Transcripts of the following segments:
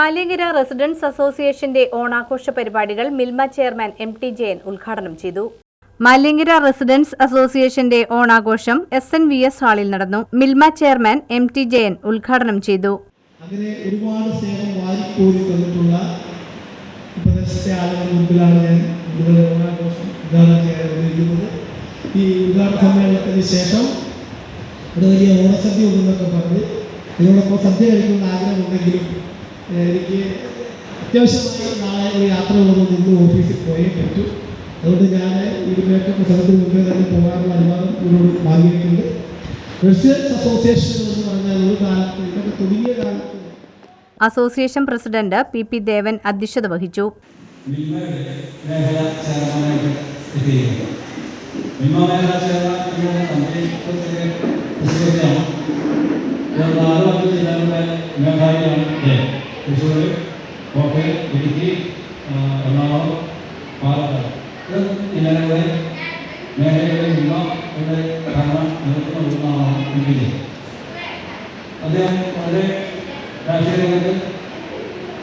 Maliankara residence അസോസിയേഷന്റെ ഓണാഘോഷ പരിപാടികൾ Milma chairman M T Jayan ഉദ്ഘാടനം ചെയ്തു. മാലിയങ്കര റെസിഡൻസ് അസോസിയേഷന്റെ ഓണാഘോഷം എസ് എൻ വി എസ് ഹാളിൽ നടന്നു. Milma chairman M T Jayan ഉദ്ഘാടനം ചെയ്തു. അങ്ങനെ ഒരുപാട് സ്നേഹം വാരിക്കോരി തന്നിട്ടുള്ള പ്രദേശത്തെ ആളുകളുടെ മുമ്പിലാണ് ഞാൻ ഇതുപോലെ ഓണാഘോഷം ഉദ്ഘാടനം ഈ ഉദ്ഘാടന സമ്മേളനത്തിന് ശേഷം ഒരു വലിയ ഓണസദ്യ ഉണ്ടെന്നൊക്കെ പറഞ്ഞ് ഇതിനോടൊപ്പം സദ്യ കഴിക്കുന്ന ആഗ്രഹമുണ്ടെങ്കിലും എനിക്ക് അത്യാവശ്യമായി നാളെ ഒരു യാത്ര ഉള്ളതുകൊണ്ട് ഇന്ന് ഓഫീസിൽ പോയേ പറ്റൂ. അതുകൊണ്ട് ഞാൻ ഇതിന്റെയൊക്കെ പ്രസംഗത്തിന് മുമ്പേ തന്നെ പോകാനുള്ള അനുവാദം ഇവരോട് വാങ്ങിയിട്ടുണ്ട്. റെസിഡൻസ് അസോസിയേഷൻ എന്ന് പറഞ്ഞാൽ ഒരു കാലത്ത് ഇതൊക്കെ തുടങ്ങിയ കാലത്ത് association president P P Devan അധ്യക്ഷത വഹിച്ചു. മിൽമയുടെ തൃശ്ശൂർ കോട്ടയം ഇടുക്കി എറണാകുളം പാലക്കാട്. ഇത് ജില്ലകളുടെ മേഖലകളിൽ മിൽമ എന്ന ഭരണം നടത്തുന്ന ഒന്നാണ് ഇന്ത്യയിൽ അദ്ദേഹം വളരെ രാഷ്ട്രീയ രംഗത്ത്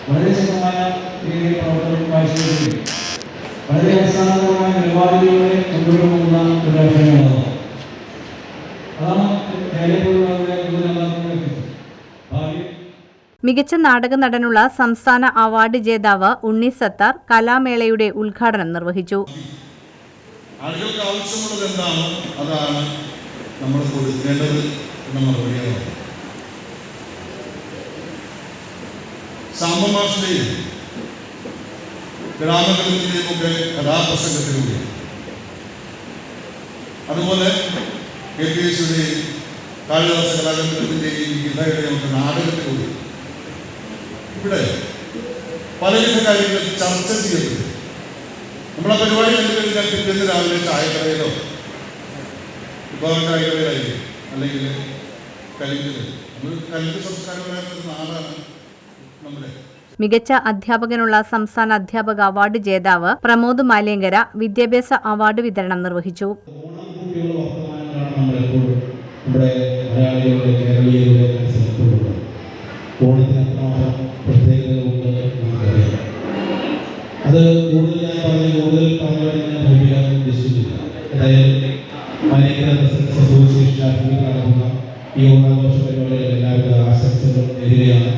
വളരെ ശക്തമായ രീതിയിൽ പ്രവർത്തനം കാഴ്ചവെക്കുകയും വളരെ അടിസ്ഥാനപരമായ നിലപാടുകളിലൂടെ മുന്നോട്ട് പോകുന്ന ഒരു രാഷ്ട്രീയമാണ് അതാണ് മികച്ച നാടക നടനുള്ള സംസ്ഥാന അവാർഡ് ജേതാവ് ഉണ്ണി സത്താർ കലാമേളയുടെ ഉദ്ഘാടനം നിർവഹിച്ചു. ആളുകൾക്ക് അതാണ് നമ്മൾ കഥാപ്രസംഗത്തിലൂടെ. അതുപോലെ കെ പി എസ് യുടെയും കാളിദാസ കലാകേന്ദ്രത്തിന്റെയും ഗീതയുടെയും ഒക്കെ നാടകത്തിലൂടെ ഇവിടെ പലവിധ കാര്യങ്ങൾ ചർച്ച ചെയ്യപ്പെട്ടു നമ്മളെ പരിപാടി കണ്ടു കഴിഞ്ഞാൽ പിറ്റേന്ന് രാവിലെ ചായക്കടയിലോ വിഭവം ചായക്കടയിലായിരിക്കും അല്ലെങ്കിൽ നമ്മൾ സംസ്കാരമായിരുന്ന നാടാണ് നമ്മുടെ. മികച്ച അധ്യാപകനുള്ള സംസ്ഥാന അധ്യാപക അവാർഡ് ജേതാവ് പ്രമോദ് മാലേങ്കര വിദ്യാഭ്യാസ അവാർഡ് വിതരണം നിർവഹിച്ചു. ഓണത്തിന് അത് കൂടുതൽ ഞാൻ പറഞ്ഞ് കൂടുതൽ പറഞ്ഞുകൊണ്ട് ഞാൻ ഭൂമിക്കാൻ ഉദ്ദേശിക്കുന്നില്ല. ഏതായാലും മലയാള അസോസിയേഷൻ ഈ ഓണാഘോഷ പരിപാടികളിൽ എല്ലാവിധ ആശംസകളും നേരുകയാണ്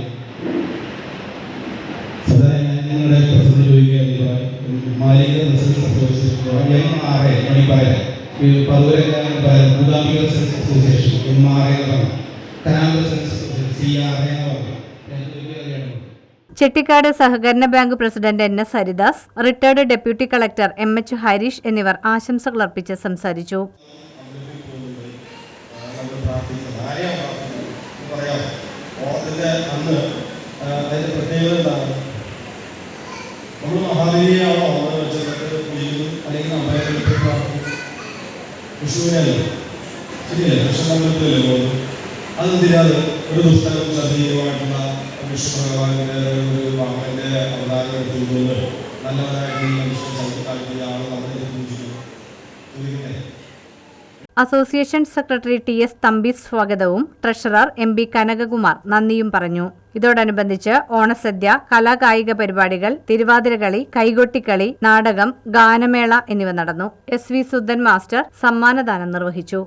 സാധാരണ ഞാൻ നിങ്ങളുടെ പ്രസിഡന്റ് ചോദിക്കുകയാണ് മാലിക residence association M R A മണിപ്പായ പതുവരക്കാരൻ മൂകാംബിക കനാമ്പ് സി ആർ എന്ന് പറഞ്ഞു. ചെട്ടിക്കാട് സഹകരണ bank president N S Haridas retired deputy collector M H Harish എന്നിവർ ആശംസകൾ അർപ്പിച്ച് സംസാരിച്ചു അല്ലെങ്കിൽ അമ്പലത്തിൽ പ്രാർത്ഥിക്കും വിഷുവിനല്ലേ ശരിയല്ലേ കൃഷ്ണമംഗലത്തിലല്ലേ പോകുന്നത് അത് എന്തിനാണ് ഒരു പുസ്തകം സജീവമായിട്ടുള്ള വിഷ്ണു ഭഗവാന്റെ ഒരു വാഹനന്റെ അവതാരം എടുത്തുകൊണ്ട് നല്ലവരായിട്ടുള്ള വിഷ്ണു ചവിട്ടാക്കിയ ആൾ നമ്മളെ പൂജിക്കുന്നു association secretary T S Thampi സ്വാഗതവും ട്രഷറർ എം ബി കനകകുമാർ നന്ദിയും പറഞ്ഞു. ഇതോടനുബന്ധിച്ച് ഓണസദ്യ കലാകായിക പരിപാടികൾ തിരുവാതിരകളി കൈകൊട്ടിക്കളി നാടകം ഗാനമേള എന്നിവ നടന്നു. എസ് വി സുധൻ മാസ്റ്റർ സമ്മാനദാനം നിർവഹിച്ചു.